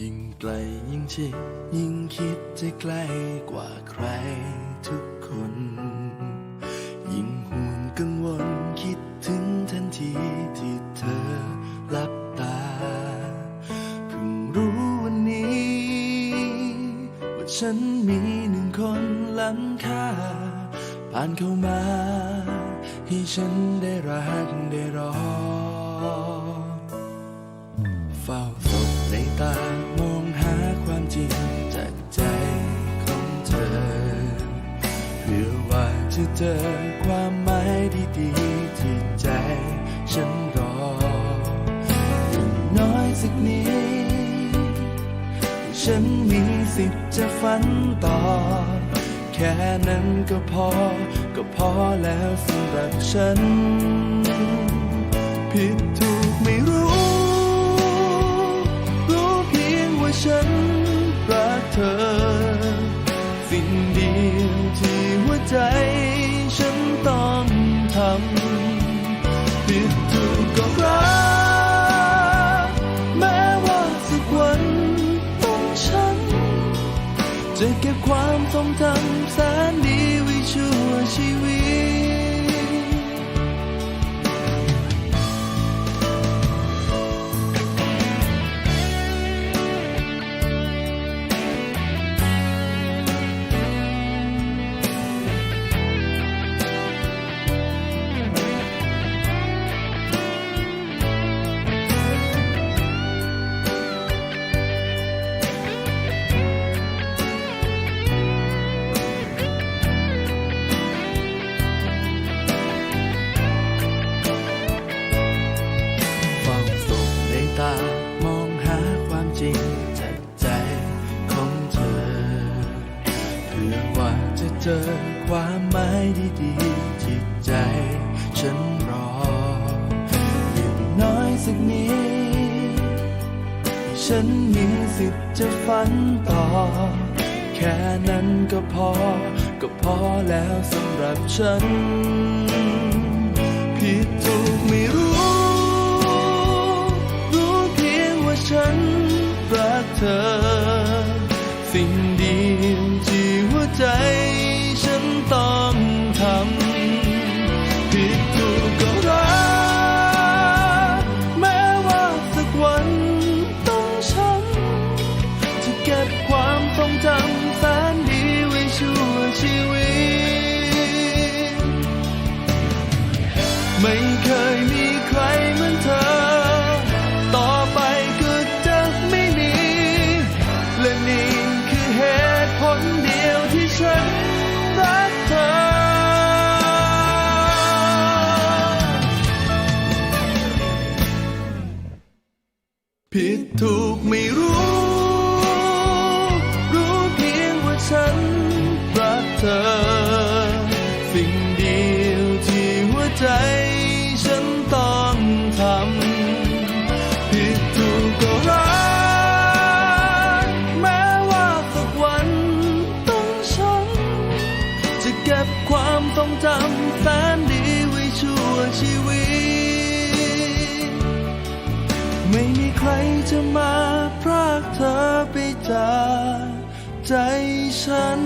ยิ่งไกลยิ่งชิดยิ่งคิดจะใกล้กว่าใครทุกคน ยิ่งห่วงกังวลคิดถึงทันทีที่เธอหลับตาเพิ่งรู้วันนี้ ว่าฉันมีหนึ่งคนล้ำค่าผ่านเข้ามา ให้ฉันได้รักได้รอ เฝ้าศพในตา เจอความหมายดีๆที่ใจฉันรออย่างน้อยสักนิดฉันมีสิทธิ์จะฝันต่อ แค่นั้นก็พอ ก็พอแล้วสำหรับฉัน ผิดถูกไม่รู้ รู้เพียงว่าฉันรักเธอ สิ่งเดียวที่หัวใจำผิดถูกก็รักแม้ว่าสักวันต้องฉัน จะเก็บความทรงจำแสนดีไว้ชั่วชีวิต เจอความหมายดีๆที่ใจฉันรออย่างน้อยสักนิดฉันมีสิทธิ์จะฝันต่อ แค่นั้นก็พอ ก็พอแล้วสำหรับฉัน ผิดถูกไม่รู้ รู้เพียงว่าฉันรักเธอ ไม่เคยมีใครเหมือนเธอ ต่อไปก็จะไม่มี และนี่คือเหตุผลเดียวที่ฉันรักเธอ ผิดถูกไม่รู้ บความทรงจำแสนดีไว้ชั่วชีวิต ไม่มีใครจะมาพรากเธอไปจากใจฉัน